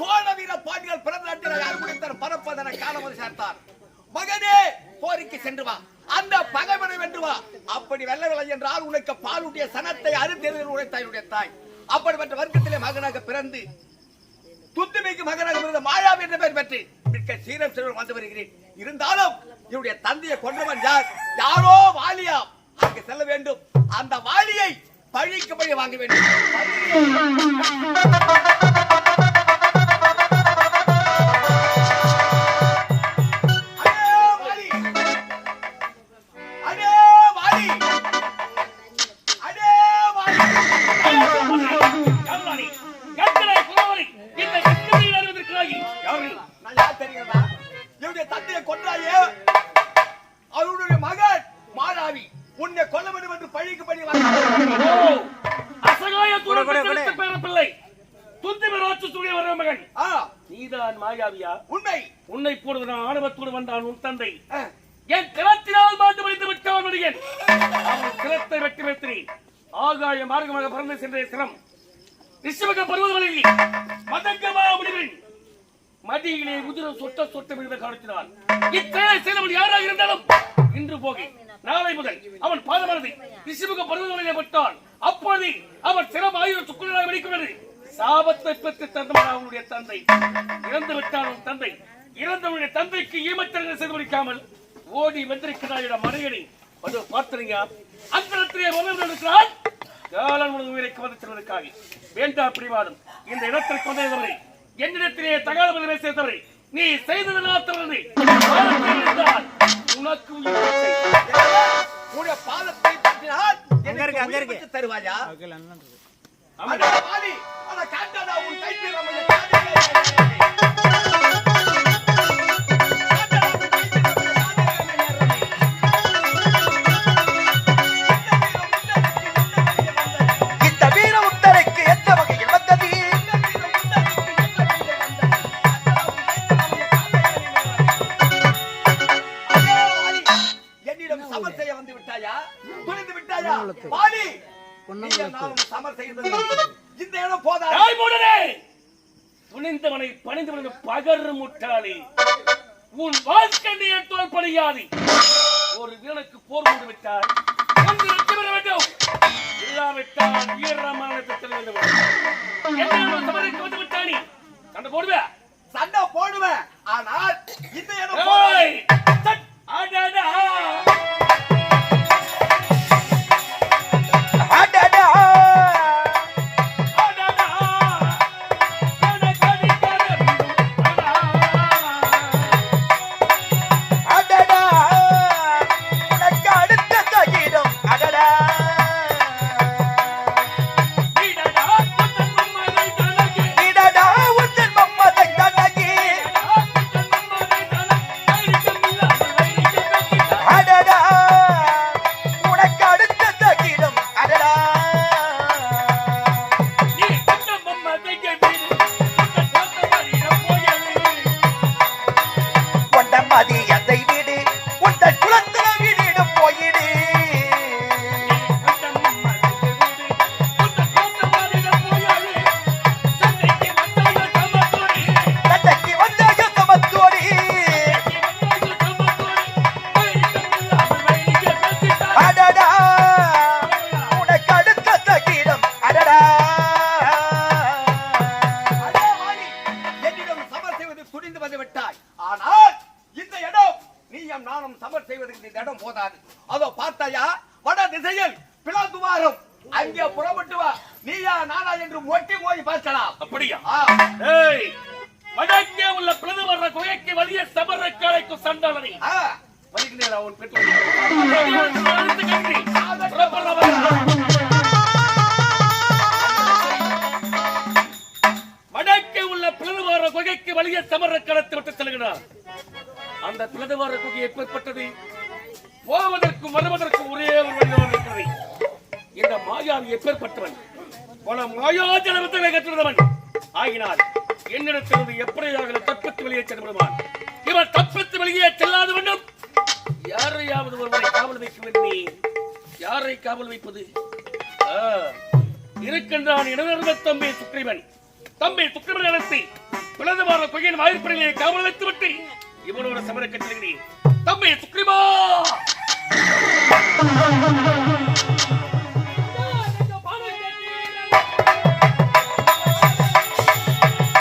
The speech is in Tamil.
சோழ வீர பாண்டியர் பிறந்த நாட்டில் அருமுடித்தர் பரப்பதன காலம் வந்து சேர்த்தார். மகனே போருக்கு சென்று வா. அந்த பகைவனை வென்று வா. அப்படி வெல்லவில்லை என்றால் உனக்கு பாலுடைய சனத்தை அறுத்தெறிந்து உழைத்தாயுடைய தாய் அப்படிப்பட்ட வர்க்கத்திலே மகனாக பிறந்து துத்துமைக்கு மகனாக பிறந்த மாயாவி என்ற பெயர் பெற்று மிக்க சீரம் செல்வம் வந்து வருகிறேன். இருந்தாலும் இவருடைய தந்தையை கொண்டவன் யார்? யாரோ வாலியா? அங்கு செல்ல வேண்டும். அந்த வாலியை பழிக்கு பழி வாங்க வேண்டும். எத்தனை புலவரை இந்த வெற்றியில் அறிவதற்காகி? யாரு? நான் யார் தெரியுங்களா? இவருடைய தந்தையை கொன்றாயே அவருடைய மகன் மாலாவி உன்னை கொல்ல வேண்டும் என்று பழிக்கு பழி அசகாய தூரத்தில் செலுத்த பேர பிள்ளை. துந்திம ராட்சசுடைய ஒரே மகன். ஆ, நீதான் மாயாவியா? உண்மை உன்னை போடுவது நான் ஆணவத்தோடு வந்தான் உன் தந்தை என் கிரத்தினால் மாண்டு மடிந்து விட்டான் அவன் கிரத்தை வெட்டி வைத்தேன் ஆகாய மார்க்கமாக பறந்து சென்ற சிரம் ரிஷபக பருவதமலையில் மதங்கமா முடிவின் மடியிலே உதிரம் சொட்ட சொட்ட விழுந்த காலத்தினால் இத்தனை செய்தவன் யாராக இருந்தாலும் இன்று போகி நாளை முதல் அவன் பாதமானது ரிஷபக பருவதமலையிலே விட்டான் அப்போது அவன் சிரம் ஆயுத சுக்குலராக வெடிக்கிறது சாபத்தை பெற்று தந்தவன் அவனுடைய தந்தை. இறந்து விட்டான் உன் தந்தை. இறந்தவனுடைய தந்தைக்கு ஈமத்தரங்கள் செய்து முடிக்காமல் ஓடி வென்றிருக்கிறாயிடம் மறையடி. வந்து பார்த்தீங்க அந்த இடத்திலே உணர்ந்து இருக்கிறான் காலன் உனது உயிரை கவர்ந்து செல்வதற்காக வேண்டா பிடிவாதம். இந்த இடத்திற்கு வந்தவரை என்னிடத்திலே தகவல் பதிலை சேர்த்தவரை நீ செய்தது நாத்தவரை உனக்கு உயிர் இல்லை. உன்னுடைய பாதத்தை பற்றினால் எனக்கு உயிர் பெற்று தருவாயா? அடே வாலி, அட காண்டாடா, உன் கைப்பில் நம்முடைய வந்து விட்டாயா? துணிந்து விட்டாயா? நானும் சமர் செய்தது. இந்த இடம் போதா துணிந்தவனை பணிந்து விடுங்க பகர் முட்டாளி. உன் வாழ்க்கை என் தோல் பணியாது ஒரு வீரனுக்கு போர் மூடு விட்டால் ஒன்று வெற்றி வேண்டும். இல்லாவிட்டால் வேண்டும் சமருக்கு வந்து விட்டானி சண்டை போடுவே. சண்டை போடுவேன். ஆனால் இந்த இடம் கொண்ட நீயும் நானும் சமர் செய்வதற்கு இந்த இடம் போதாது. அதோ பார்த்தாயா? வட திசையில் பிளந்துவாரும் அங்கே புறப்பட்டு வா. நீயா நானா என்று ஒட்டி போய் பார்க்கலாம். அப்படியா? ஏய் வடக்கே உள்ள பிரதமர் குகைக்கு வலிய சபரக்காலைக்கு சண்டாளனை. ஆ, வருகிறேன் அவன் பெற்றோர். நமக்கு குகை எப்பேற்பட்டது? போவதற்கும் வருவதற்கும் ஒரே ஒரு வழிதான் இருக்கிறது. இந்த மாயாவி எப்பேற்பட்டவன்? பல மாயாஜலவத்தை கற்றுள்ளவன். ஆகினால் என்னிடத்திலிருந்து எப்படியாக தப்பித்து வெளியே செல்லப்படுவான் இவன் தப்பித்து வெளியே செல்லாத வேண்டும். யாரையாவது ஒருவரை காவல் வைக்க வேண்டுமே யாரை காவல் வைப்பது? இருக்கின்றான் இடநிறுவ தம்பி சுக்ரீவன். தம்பி சுக்ரீவன் அழைத்து பிளந்தவார கொய்யின் வாய்ப்பிலே காவல் வைத்து விட்டு இவனோட சமர கட்டளை தம்பி சுக்ரிமா!